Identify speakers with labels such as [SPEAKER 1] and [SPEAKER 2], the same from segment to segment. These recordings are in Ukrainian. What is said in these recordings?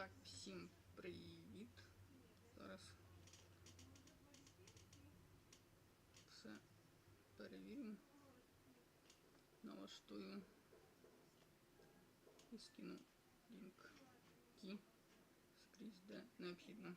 [SPEAKER 1] Так, всім привіт. Зараз все перевірю. Налаштую і скину лінк ті скрізь, де необхідно.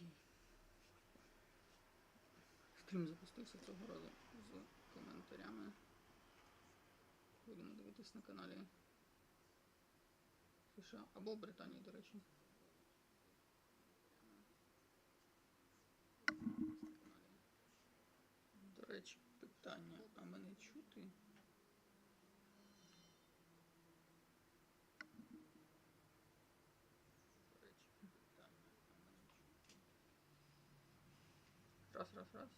[SPEAKER 1] Окей. Стрім запустився цього разу з коментарями. Будемо дивитись на каналі США або Британії, до речі. До речі, питання, а мене чути? До речі, питання, а мене чути? Раз, раз.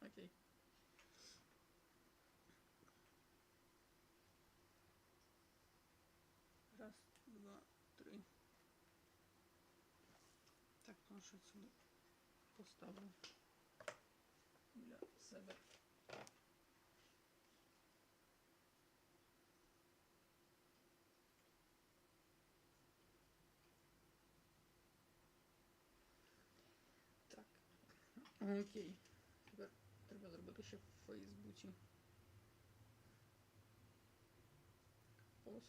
[SPEAKER 1] Окей. Раз, два, три. Так, планшет сюди поставлю для себе. Так. Окей. Тепер треба зробити ще в Фейсбуці. Пост.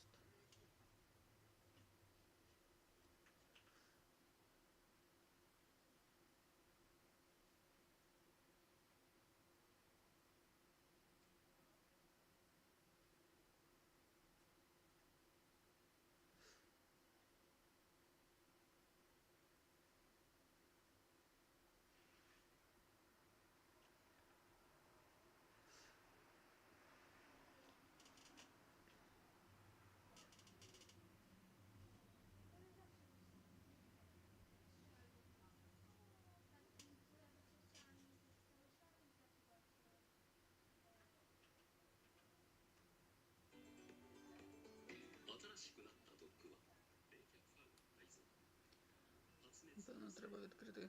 [SPEAKER 1] Напевно, треба відкрити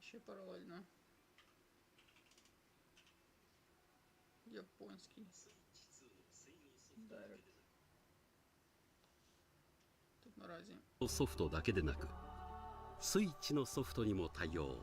[SPEAKER 1] ще паралельно. Японський Дайрект. Тут наразі
[SPEAKER 2] ソフトだけでなく スイッチのソフトにも対応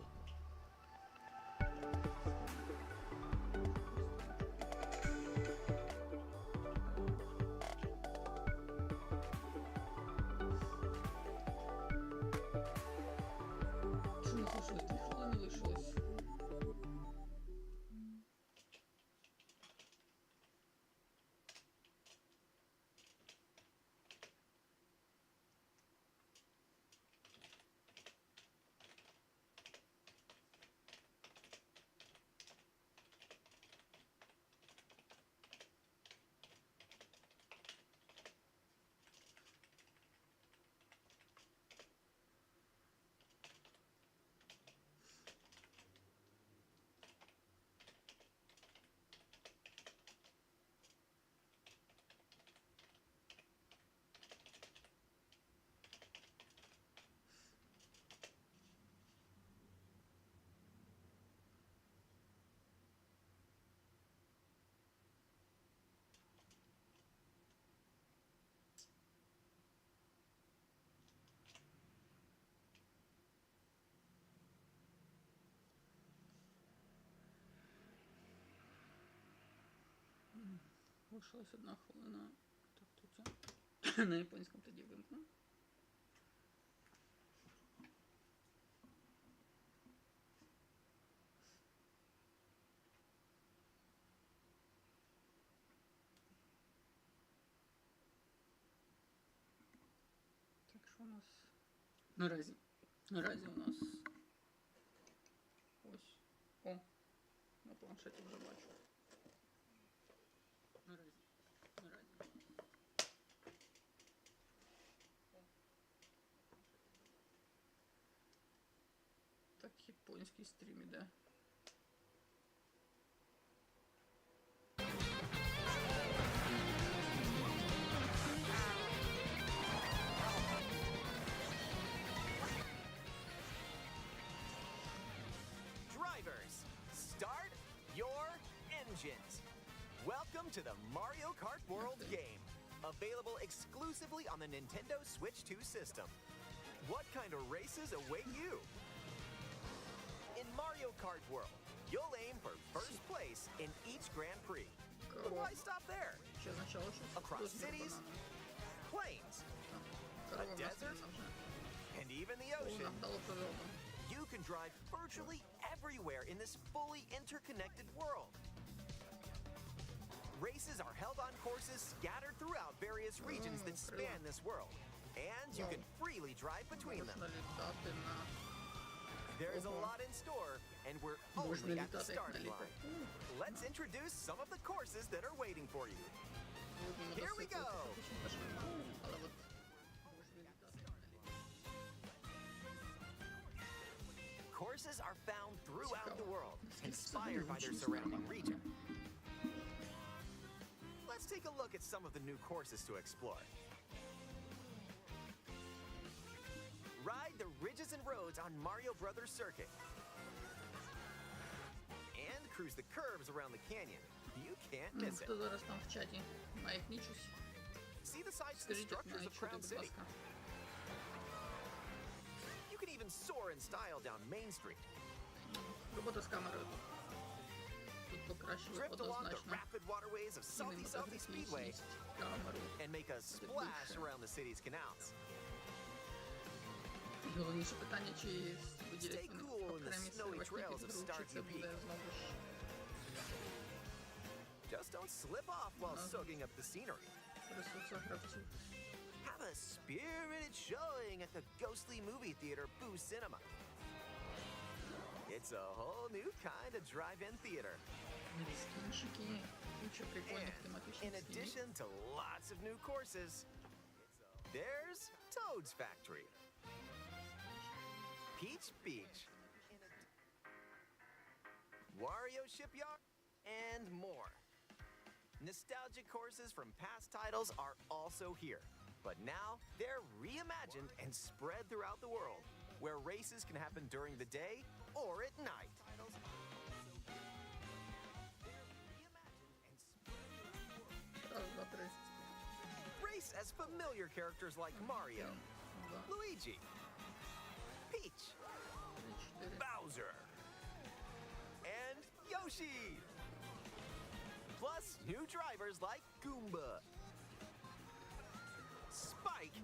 [SPEAKER 1] Лишилась одна хвилина. Тобто це на японському тоді вимкну. Так, що у нас наразі? Наразі у нас ось. О, на планшеті вже бачу. японський стрім іде.
[SPEAKER 3] Drivers, start your engines. Welcome to the Mario Kart World game, available exclusively on the Nintendo Switch 2 system. What kind of races await you? Grand Prix. Cool. But why stop there? Across cities, plains,
[SPEAKER 1] a
[SPEAKER 3] desert, and even the ocean. You can drive virtually everywhere in this fully interconnected world. Races are held on courses scattered throughout various regions that span this world, and you can freely drive between them. There is a lot in store and we're only at the starting line. Let's introduce some of the courses that are waiting for you. Here we go! Courses are found throughout the world, inspired by their surrounding region. Let's take a look at some of the new courses to explore. Ride the ridges and roads on Mario Brothers Circuit And cruise the curves around the canyon. You can't
[SPEAKER 1] Ну,
[SPEAKER 3] miss it.
[SPEAKER 1] Хто зараз там в чаті? Маякнічусь.
[SPEAKER 3] See the sights and
[SPEAKER 1] Скажіть, як
[SPEAKER 3] structures
[SPEAKER 1] мене
[SPEAKER 3] of
[SPEAKER 1] чути,
[SPEAKER 3] Crown
[SPEAKER 1] будь
[SPEAKER 3] City.
[SPEAKER 1] ласка.
[SPEAKER 3] You can even soar in style down Main Street.
[SPEAKER 1] Робота з камерою тут. Тут покращили
[SPEAKER 3] Drift along the
[SPEAKER 1] однозначно
[SPEAKER 3] rapid waterways of Salty Salty Speedway
[SPEAKER 1] кінематографічність камеру.
[SPEAKER 3] and make a splash around the city's canals.
[SPEAKER 1] І Головніше питання, чи виділять
[SPEAKER 3] Stay
[SPEAKER 1] вони
[SPEAKER 3] the snowy trails of Peak. Just don't slip off while soaking up the scenery. Have a spirited showing at the ghostly movie theater Boo Cinema. It's a whole new kind of drive-in theater. And in addition to lots of new courses, there's Toad's Factory, Peach Beach, Wario Shipyard, and more. Nostalgic courses from past titles are also here, but now they're reimagined and spread throughout the world, where races can happen during the day or at night. Race as familiar characters like Mario, Luigi, Peach, wrestlers like Goomba, Spike,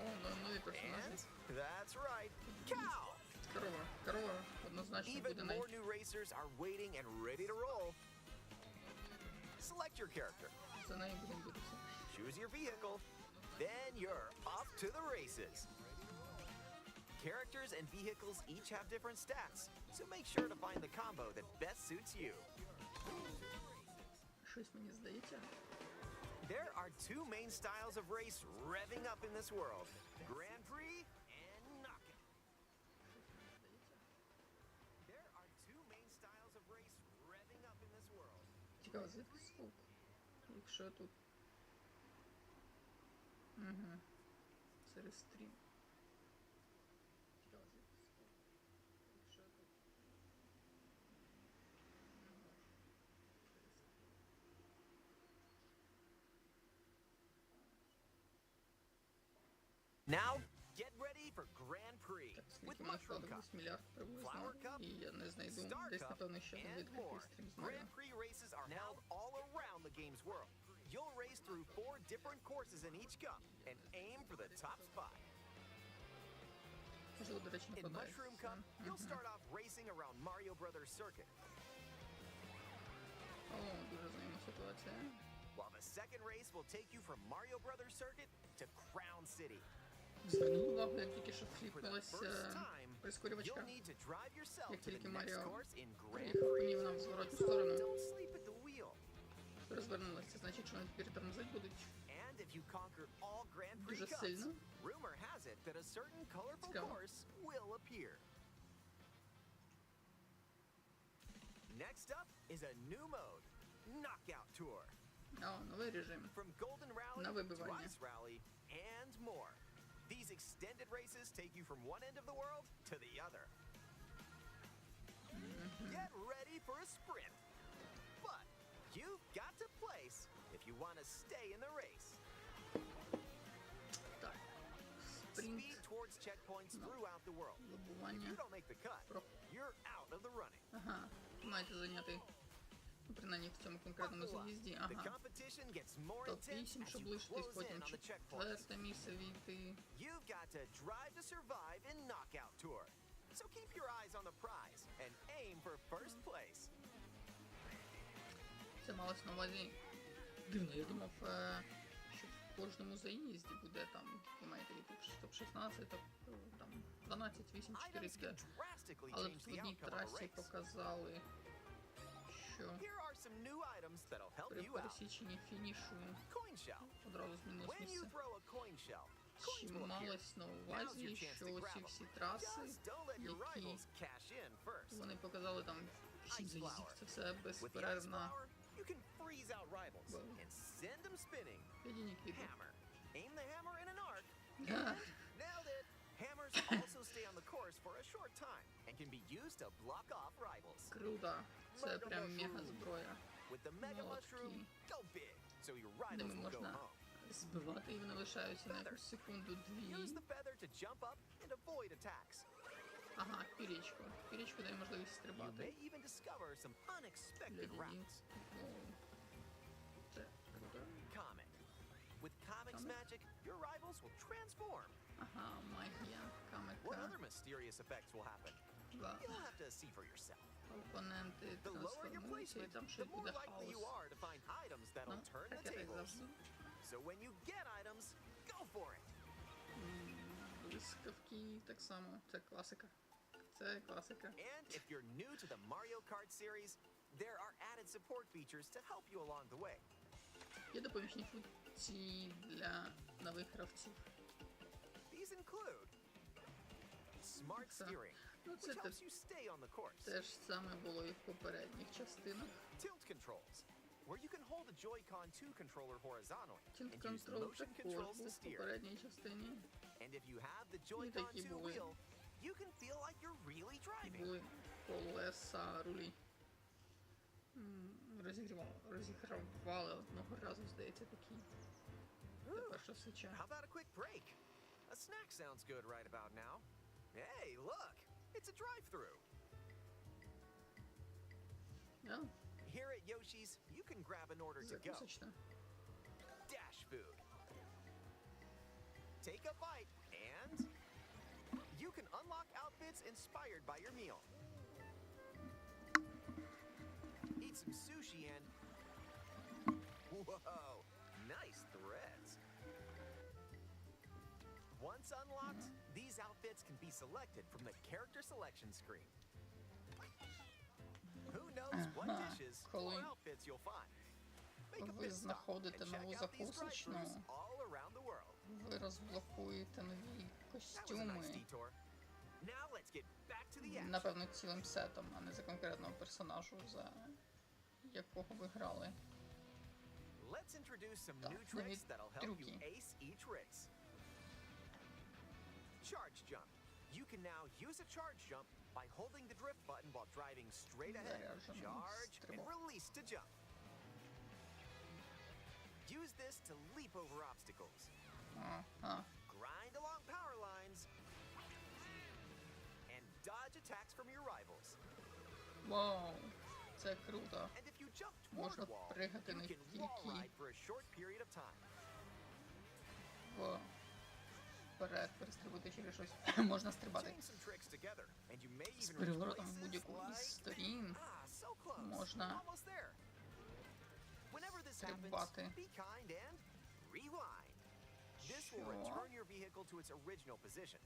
[SPEAKER 1] О, ну, нові персонажі.
[SPEAKER 3] and that's right, Cow.
[SPEAKER 1] Корова. Корова однозначно
[SPEAKER 3] Even
[SPEAKER 1] буде най...
[SPEAKER 3] more new racers are waiting and ready to roll. Select your character,
[SPEAKER 1] За нею будемо битися.
[SPEAKER 3] choose your vehicle, then you're off to the races. Characters and vehicles each have different stats, so make sure to find the combo that best suits you.
[SPEAKER 1] Щось мені здається.
[SPEAKER 3] There are two main styles of race revving up in this world Grand Prix and Knockout. There are two main styles of race revving up in this world.
[SPEAKER 1] Цікаво, звідки звук? Якщо тут. Угу. Через стрім.
[SPEAKER 3] Now, get ready for Grand Prix with Mushroom Cup, Flower Cup, Star Cup, and more. Grand Prix races are held all around the game's world. You'll race through four different courses in each cup and aim for the top spot. In Mushroom Cup, you'll start off racing around Mario Brothers Circuit. While the second race will take you from Mario Brothers Circuit to Crown City.
[SPEAKER 1] Звернув увагу, як тільки що
[SPEAKER 3] For the
[SPEAKER 1] фліпнулася
[SPEAKER 3] first time,
[SPEAKER 1] прискорювачка.
[SPEAKER 3] you'll need to drive yourself
[SPEAKER 1] Як
[SPEAKER 3] to the
[SPEAKER 1] тільки
[SPEAKER 3] next
[SPEAKER 1] Маріо
[SPEAKER 3] course in Grand
[SPEAKER 1] приїхав по ній,
[SPEAKER 3] Prix.
[SPEAKER 1] вона в зворотню
[SPEAKER 3] So
[SPEAKER 1] сторону.
[SPEAKER 3] don't sleep at the wheel.
[SPEAKER 1] Розвернулася. Це значить, що вони тепер тормозить будуть.
[SPEAKER 3] And if you conquer all Grand Prix
[SPEAKER 1] Дуже
[SPEAKER 3] cups,
[SPEAKER 1] сильно.
[SPEAKER 3] rumor has it that a certain colorful
[SPEAKER 1] Цікаво.
[SPEAKER 3] course will appear. Next up is a new mode, Knockout Tour.
[SPEAKER 1] А, новий режим.
[SPEAKER 3] From Golden Rally
[SPEAKER 1] На
[SPEAKER 3] to
[SPEAKER 1] вибивання.
[SPEAKER 3] Ice Rally and more. These extended races take you from one end of the world to the other. Get ready for a sprint. But you've got to place if you want to stay in the race.
[SPEAKER 1] Так.
[SPEAKER 3] Speed
[SPEAKER 1] Спринт.
[SPEAKER 3] towards checkpoints throughout the world. If you
[SPEAKER 1] Вибування.
[SPEAKER 3] don't make the cut,
[SPEAKER 1] Про-
[SPEAKER 3] you're out of the running.
[SPEAKER 1] Ага. Маєте зайняти. Ну, принаймні в цьому конкретному заїзді. Ага.
[SPEAKER 3] competition gets more
[SPEAKER 1] Топ
[SPEAKER 3] intense
[SPEAKER 1] 8,
[SPEAKER 3] as
[SPEAKER 1] щоб
[SPEAKER 3] you
[SPEAKER 1] лишитись потім четверте місце війти.
[SPEAKER 3] You've got to drive to survive in Knockout Tour. So keep your eyes on the prize and aim for first place.
[SPEAKER 1] Це малось на увазі. Дивно, я думав, е, що в кожному заїзді буде там, ви маєте йти в топ 16, топ е, там 12, 8, 4,
[SPEAKER 3] Items can
[SPEAKER 1] 5.
[SPEAKER 3] drastically
[SPEAKER 1] Але
[SPEAKER 3] change
[SPEAKER 1] в одній трасі показали, що
[SPEAKER 3] Here are some new items that'll help
[SPEAKER 1] при
[SPEAKER 3] you out.
[SPEAKER 1] пересіченні фінішу
[SPEAKER 3] Coin shell.
[SPEAKER 1] одразу змінилось
[SPEAKER 3] When you
[SPEAKER 1] місце.
[SPEAKER 3] throw a coin shell, coins
[SPEAKER 1] Чи
[SPEAKER 3] will appear.
[SPEAKER 1] малось на
[SPEAKER 3] Now's
[SPEAKER 1] увазі,
[SPEAKER 3] your chance
[SPEAKER 1] що
[SPEAKER 3] to
[SPEAKER 1] ці
[SPEAKER 3] grab 'em.
[SPEAKER 1] всі траси,
[SPEAKER 3] Just don't let your
[SPEAKER 1] які
[SPEAKER 3] rivals cash in first.
[SPEAKER 1] вони показали там 7
[SPEAKER 3] Ice
[SPEAKER 1] заїздів,
[SPEAKER 3] flower.
[SPEAKER 1] це все
[SPEAKER 3] With the ice
[SPEAKER 1] безперервна
[SPEAKER 3] flower, you can freeze out rivals
[SPEAKER 1] Well.
[SPEAKER 3] and send them spinning.
[SPEAKER 1] ледяні квіти.
[SPEAKER 3] Hammer. Aim the hammer in an arc.
[SPEAKER 1] Ah.
[SPEAKER 3] And nailed it. Hammers also stay on the course for a short time and can be used to block off rivals.
[SPEAKER 1] Круто. Це
[SPEAKER 3] Mega
[SPEAKER 1] прям
[SPEAKER 3] mushroom.
[SPEAKER 1] мега зброя.
[SPEAKER 3] With the Mega
[SPEAKER 1] Молотки.
[SPEAKER 3] Mushroom, go big so your rivals
[SPEAKER 1] Ними
[SPEAKER 3] will go
[SPEAKER 1] можна
[SPEAKER 3] home.
[SPEAKER 1] збивати і вони лишаються на
[SPEAKER 3] Feather.
[SPEAKER 1] якусь секунду
[SPEAKER 3] Use
[SPEAKER 1] дві.
[SPEAKER 3] the feather to jump up and avoid attacks.
[SPEAKER 1] Ага, пірічку. Пірічку дає можливість
[SPEAKER 3] You
[SPEAKER 1] стрибати.
[SPEAKER 3] may even discover some unexpected
[SPEAKER 1] Ледяні.
[SPEAKER 3] routes.
[SPEAKER 1] Воу. Це круто.
[SPEAKER 3] Comet. With Comic's
[SPEAKER 1] Comet?
[SPEAKER 3] magic, your rivals will transform.
[SPEAKER 1] Ага, магія,
[SPEAKER 3] What
[SPEAKER 1] камека,
[SPEAKER 3] other mysterious effects will happen?
[SPEAKER 1] два
[SPEAKER 3] You'll have to see for yourself.
[SPEAKER 1] опоненти
[SPEAKER 3] The lower your
[SPEAKER 1] трансформуються, і
[SPEAKER 3] placement,
[SPEAKER 1] там
[SPEAKER 3] the
[SPEAKER 1] щось
[SPEAKER 3] more
[SPEAKER 1] буде
[SPEAKER 3] likely you
[SPEAKER 1] хаос.
[SPEAKER 3] are to find items that'll
[SPEAKER 1] Ну,
[SPEAKER 3] turn the
[SPEAKER 1] таке так
[SPEAKER 3] tables.
[SPEAKER 1] завжди.
[SPEAKER 3] So when you get items, go for it.
[SPEAKER 1] М, Блискавки так само. Це класика. Це класика.
[SPEAKER 3] And if you're new to the Mario Kart series, there are added support features to help you along the way.
[SPEAKER 1] Є допоміжні функції для нових гравців.
[SPEAKER 3] These include smart
[SPEAKER 1] Це-
[SPEAKER 3] steering,
[SPEAKER 1] Ну, це
[SPEAKER 3] which
[SPEAKER 1] те,
[SPEAKER 3] helps you stay on the course.
[SPEAKER 1] те ж саме було і в попередніх частинах.
[SPEAKER 3] Tilt controls, where you can hold a Joy-Con 2 controller horizontally
[SPEAKER 1] Тінт
[SPEAKER 3] and use
[SPEAKER 1] контроль
[SPEAKER 3] motion
[SPEAKER 1] також
[SPEAKER 3] controls to
[SPEAKER 1] був в
[SPEAKER 3] steer.
[SPEAKER 1] попередній частині.
[SPEAKER 3] And if you have the Joy-Con
[SPEAKER 1] такі
[SPEAKER 3] 2
[SPEAKER 1] були.
[SPEAKER 3] wheel, you can feel like you're really driving.
[SPEAKER 1] Були колеса рулі. М, Розігрівали, розігравали одного разу, здається, такі. Для першого свіча.
[SPEAKER 3] How about a quick break? A snack sounds good right about now. Hey, look! It's a drive-through.
[SPEAKER 1] No,
[SPEAKER 3] Here at Yoshi's, you can grab an order to go. Dash food. Take a bite and you can unlock outfits inspired by your meal. Eat some sushi and Whoa, nice threads. Once unlocked, these outfits can be selected from the character selection screen. Who knows what
[SPEAKER 1] Ага,
[SPEAKER 3] dishes
[SPEAKER 1] коли
[SPEAKER 3] or outfits you'll find? Make a
[SPEAKER 1] ви знаходите нову закусочну,
[SPEAKER 3] world.
[SPEAKER 1] ви розблокуєте нові костюми. Напевно, цілим сетом, а не за конкретного персонажу, за якого ви грали.
[SPEAKER 3] Let's introduce some
[SPEAKER 1] Так,
[SPEAKER 3] new
[SPEAKER 1] нові
[SPEAKER 3] tricks that'll help you
[SPEAKER 1] трюки.
[SPEAKER 3] ace each race. Charge jump. You can now use a charge jump by holding the drift button while driving straight ahead.
[SPEAKER 1] Заряджений
[SPEAKER 3] Charge and
[SPEAKER 1] стрибок.
[SPEAKER 3] release to jump. Use this to leap over obstacles.
[SPEAKER 1] Ага.
[SPEAKER 3] grind along power lines, and dodge attacks from your rivals.
[SPEAKER 1] Вау! Це круто.
[SPEAKER 3] And if you jump toward
[SPEAKER 1] Можна
[SPEAKER 3] a wall,
[SPEAKER 1] пригати
[SPEAKER 3] you
[SPEAKER 1] на
[SPEAKER 3] can wall
[SPEAKER 1] кільки.
[SPEAKER 3] ride for a short period of time.
[SPEAKER 1] В Вперед перестрибути через щось. Можна стрибати з переворотом в будь-яку із сторін.
[SPEAKER 3] Ah.
[SPEAKER 1] Можна стрибати.
[SPEAKER 3] This will return your vehicle to its original position.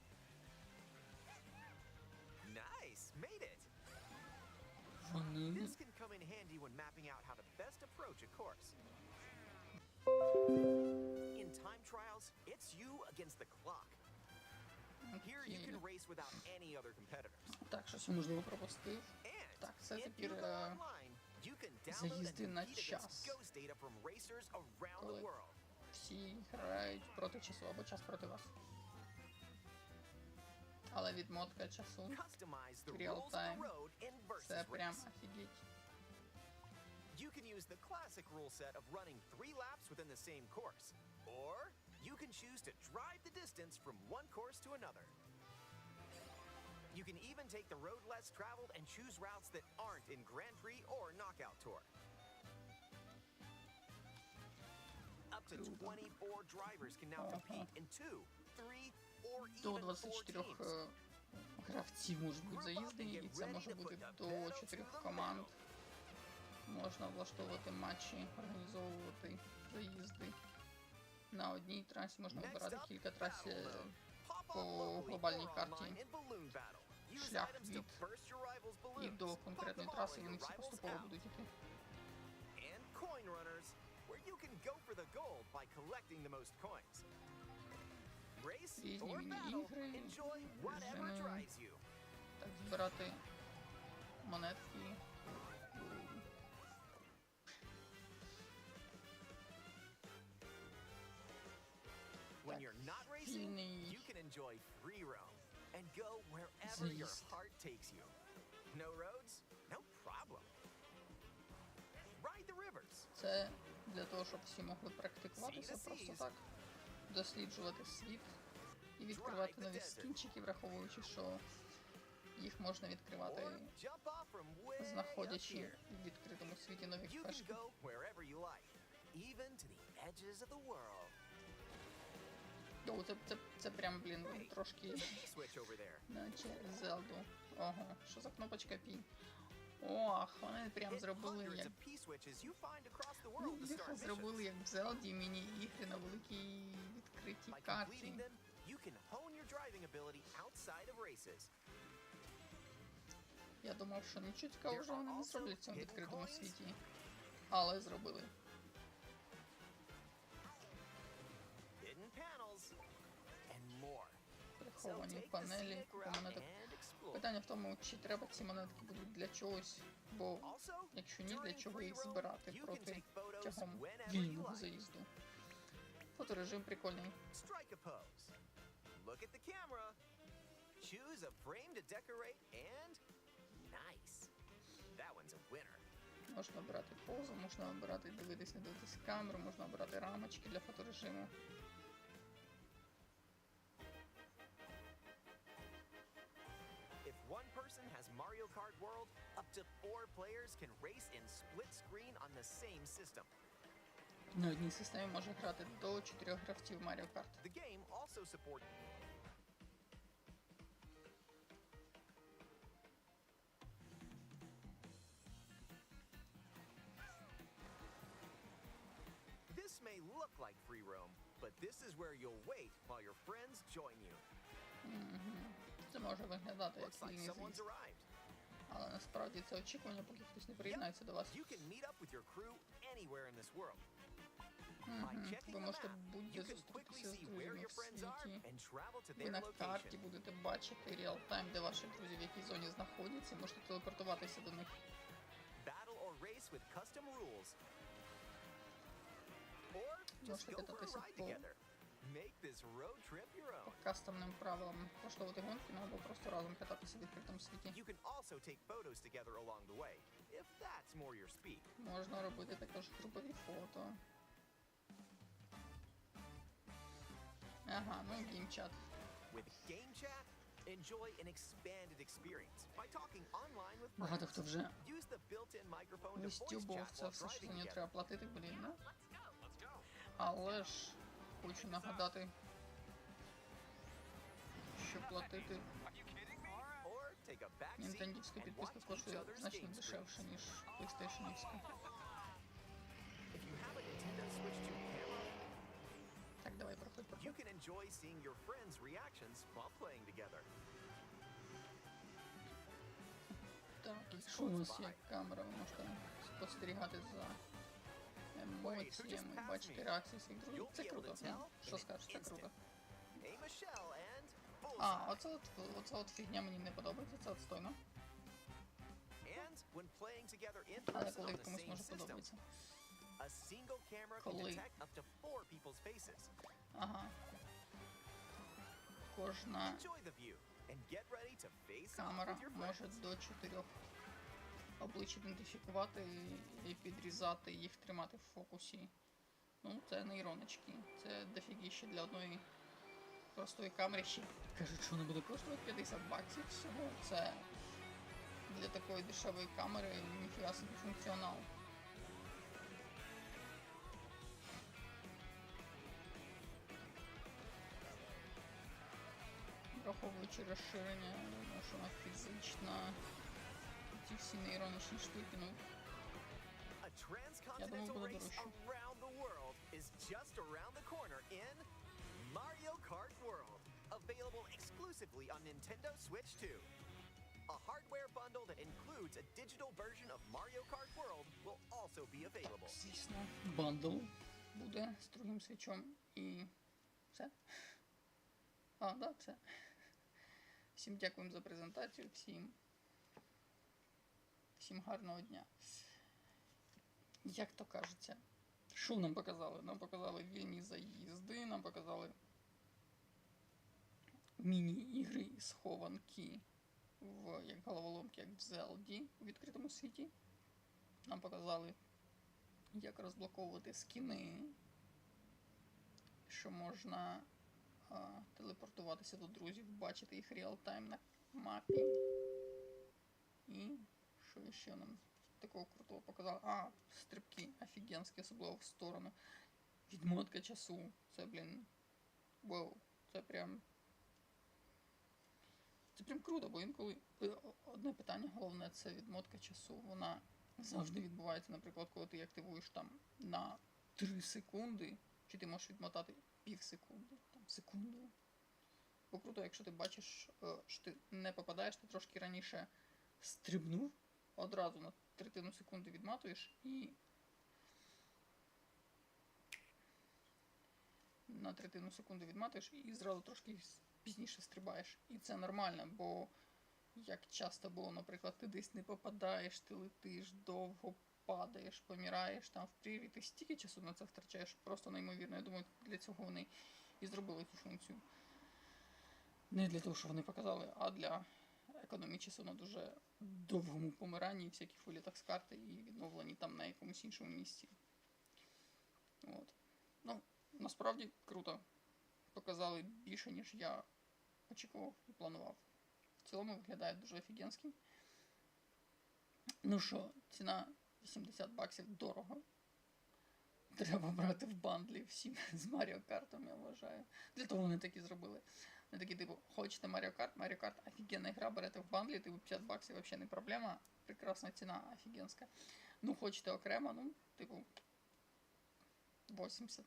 [SPEAKER 3] Nice, made it. This can come in handy when mapping out how to best approach a course. In time trials, it's you against the clock. Here you can race without any other competitors.
[SPEAKER 1] Так, щось можливо пропустив. Так, це тепер е, заїзди на час. Коли всі грають проти часу або час проти вас. Але відмотка часу Real time. це прям офігеть.
[SPEAKER 3] You can use the classic rule set of running three laps within the same course. Or you can choose to drive the distance from one course to another. You can even take the road less traveled and choose routes that aren't in Grand Prix or Knockout Tour. Up to
[SPEAKER 1] Круто.
[SPEAKER 3] 24 drivers can now
[SPEAKER 1] Ага.
[SPEAKER 3] compete in two, three, or
[SPEAKER 1] До
[SPEAKER 3] even four
[SPEAKER 1] 24
[SPEAKER 3] teams.
[SPEAKER 1] е, гравців можуть бути заїзди, і це може бути до 4 команд. Можна влаштовувати матчі, організовувати заїзди. На одній трасі можна вибирати кілька трас е, по глобальній карті. шлях від і до конкретної траси, вони всі поступово будуть йти. Різні міні-ігри, режими. Так, збирати монетки. Вільний
[SPEAKER 3] you can enjoy free roam and go wherever your heart takes you. No roads? No problem. Ride the rivers.
[SPEAKER 1] Це для того, щоб всі могли практикуватися просто так, досліджувати світ і відкривати нові скінчики, враховуючи, що їх можна відкривати, знаходячи в відкритому світі нові
[SPEAKER 3] like, even to the edges of the world.
[SPEAKER 1] О, це, це, це прям, блін, трошки наче Зелду. Ого, що за кнопочка пі? Ох, вони прям зробили як Ну,
[SPEAKER 3] to
[SPEAKER 1] їх
[SPEAKER 3] start
[SPEAKER 1] зробили як в Зелді міні-ігри на великій відкритій карті. Я думав, що нічого цікавого вже вони не зроблять в цьому відкритому світі. Але зробили.
[SPEAKER 3] So
[SPEAKER 1] Приховані панелі, монеток. Питання в тому, чи треба ці монетки будуть для чогось, бо якщо ні, для чого їх збирати проти тягом вільного заїзду. Фоторежим прикольний.
[SPEAKER 3] Strike a pose. Look at the camera. Choose a frame to decorate and nice. That one's a winner.
[SPEAKER 1] Можна обирати позу, можна обирати дивитись, не дивитись камеру, можна обирати рамочки для фоторежиму.
[SPEAKER 3] to four players can race in split screen on the same system.
[SPEAKER 1] На одній системі може грати до 4 гравців Mario Kart.
[SPEAKER 3] The game also supports This may look like free roam, but this is where you'll wait while your friends join you.
[SPEAKER 1] Це може виглядати як
[SPEAKER 3] Looks like
[SPEAKER 1] вільний
[SPEAKER 3] someone's
[SPEAKER 1] заїзд,
[SPEAKER 3] arrived.
[SPEAKER 1] Але насправді це очікування, поки хтось не приєднається до вас. Ви можете будь-де зустрітися з друзями в світі. Ви на карті будете бачити реал-тайм, де ваші друзі в якій зоні знаходяться, і можете телепортуватися до них. Можете кататися по- По
[SPEAKER 3] own.
[SPEAKER 1] кастомним правилам влаштовувати гонки, ну або просто разом кататися в відкритому світі.
[SPEAKER 3] You can also take photos together along the way, if that's more your speed.
[SPEAKER 1] Можна робити також групові фото. Ага, ну і геймчат.
[SPEAKER 3] With Game enjoy an expanded experience by talking online with
[SPEAKER 1] Багато хто вже
[SPEAKER 3] Use the built-in microphone to voice chat
[SPEAKER 1] це
[SPEAKER 3] while
[SPEAKER 1] все, що треба платити, блін, ну. Але ж хочу нагадати, що платити
[SPEAKER 3] watch each
[SPEAKER 1] коштує значно дешевше, ніж PlayStation-івська.
[SPEAKER 3] If you have a Nintendo Switch 2 camera,
[SPEAKER 1] Так, давай проходь,
[SPEAKER 3] you
[SPEAKER 1] проходь.
[SPEAKER 3] can enjoy seeing your friends' reactions while playing together.
[SPEAKER 1] Так, якщо у вас є камера, ви можете спостерігати за емоціями, бачити реакції своїх друзів. Це круто. Ну, що скажеш, це круто.
[SPEAKER 3] Aim a shell and
[SPEAKER 1] А,
[SPEAKER 3] bullseye.
[SPEAKER 1] оце от, оце от фігня мені не подобається, це отстойно.
[SPEAKER 3] And when playing together in
[SPEAKER 1] Але
[SPEAKER 3] person
[SPEAKER 1] коли
[SPEAKER 3] on the
[SPEAKER 1] комусь
[SPEAKER 3] same
[SPEAKER 1] може
[SPEAKER 3] system,
[SPEAKER 1] подобається.
[SPEAKER 3] a single camera can
[SPEAKER 1] Коли?
[SPEAKER 3] detect up to four people's faces.
[SPEAKER 1] Ага. Кожна
[SPEAKER 3] Enjoy the view and get ready to face off
[SPEAKER 1] камера
[SPEAKER 3] with your
[SPEAKER 1] може
[SPEAKER 3] friends.
[SPEAKER 1] до чотирьох Облич ідентифікувати і підрізати їх, тримати в фокусі. Ну, це нейроночки. Це дофігіще для одної простої камери. Кажуть, що вона буде коштувати 50 баксів всього. Це для такої дешевої камери ніфіга собі функціонал. Враховуючи розширення, що вона фізична. Ці всі нейроночні штуки, ну,
[SPEAKER 3] A transcontinental race around the world is just around the corner in Mario Kart World, available exclusively on Nintendo Switch 2. A hardware bundle that includes a digital version of Mario Kart World will also be available.
[SPEAKER 1] звісно, бандл буде з другим свічом і все. А, да, все. Всім дякуємо за презентацію, всім. Всім гарного дня. Як то кажеться, що нам показали? Нам показали вільні заїзди, нам показали міні-ігри схованки в як головоломки, як в Зелді у відкритому світі. Нам показали, як розблоковувати скіни, що можна а, телепортуватися до друзів, бачити їх реал-тайм на мапі. І що ще нам такого крутого показали? А, стрибки офігенські, особливо в сторону. Відмотка часу. Це, блін. Вау. Це прям. Це прям круто, бо інколи е, одне питання головне це відмотка часу. Вона завжди відбувається, наприклад, коли ти активуєш там на 3 секунди, чи ти можеш відмотати пів секунди, там секунду. Бо круто, якщо ти бачиш, е, що ти не попадаєш, ти трошки раніше стрибнув, одразу на третину секунди відматуєш і. На третину секунди відматуєш і зразу трошки пізніше стрибаєш. І це нормально, бо як часто було, наприклад, ти десь не попадаєш, ти летиш, довго падаєш, помираєш там в прірві, ти стільки часу на це втрачаєш, просто неймовірно. Я думаю, для цього вони і зробили цю функцію. Не для того, що вони показали, а для економії часу на дуже довгому помиранні і всяких вилітах з карти і відновленні там на якомусь іншому місці. От. Ну, насправді круто. Показали більше, ніж я очікував і планував. В цілому виглядає дуже офігенськи. Ну що, ціна 80 баксів дорого. Треба брати в бандлі всім з Маріо Картом, я вважаю. Для того вони такі зробили. Вони такі, типу, хочете Маріо Карт, Маріо Карт офігенна гра, берете в бандлі, типу 50 баксів взагалі не проблема. Прекрасна ціна, офігенська. Ну, хочете окремо, ну, типу, 80.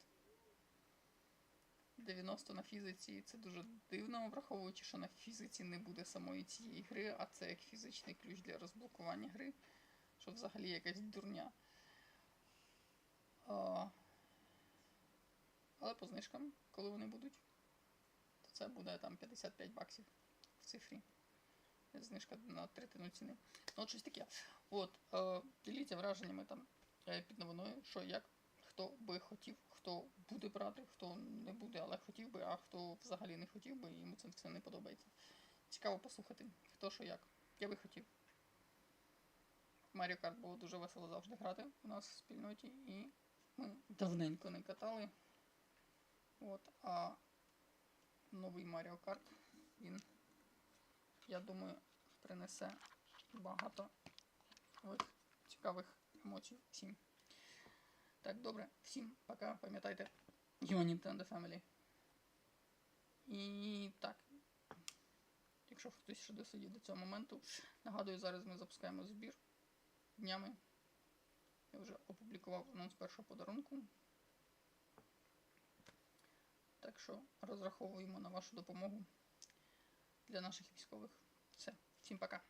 [SPEAKER 1] 90 на фізиці це дуже дивно, враховуючи, що на фізиці не буде самої цієї гри, а це як фізичний ключ для розблокування гри, що взагалі якась дурня. А, але по знижкам, коли вони будуть, це буде там 55 баксів в цифрі. Знижка на третину ціни. Ну, от щось таке. От, е, діліться враженнями там е, під новиною, що як, хто би хотів, хто буде брати, хто не буде, але хотів би, а хто взагалі не хотів би, і йому це все не подобається. Цікаво послухати, хто що як. Я би хотів. Mario Kart було дуже весело завжди грати у нас в спільноті, і ми давненько не катали. От, а новий Mario Kart, він, я думаю, принесе багато нових цікавих емоцій всім. Так, добре, всім пока, пам'ятайте. Your Nintendo Family. І так. Якщо хтось ще досидів до цього моменту, нагадую, зараз ми запускаємо збір днями. Я вже опублікував анонс першого подарунку. Так що розраховуємо на вашу допомогу для наших військових. Все, всім пока.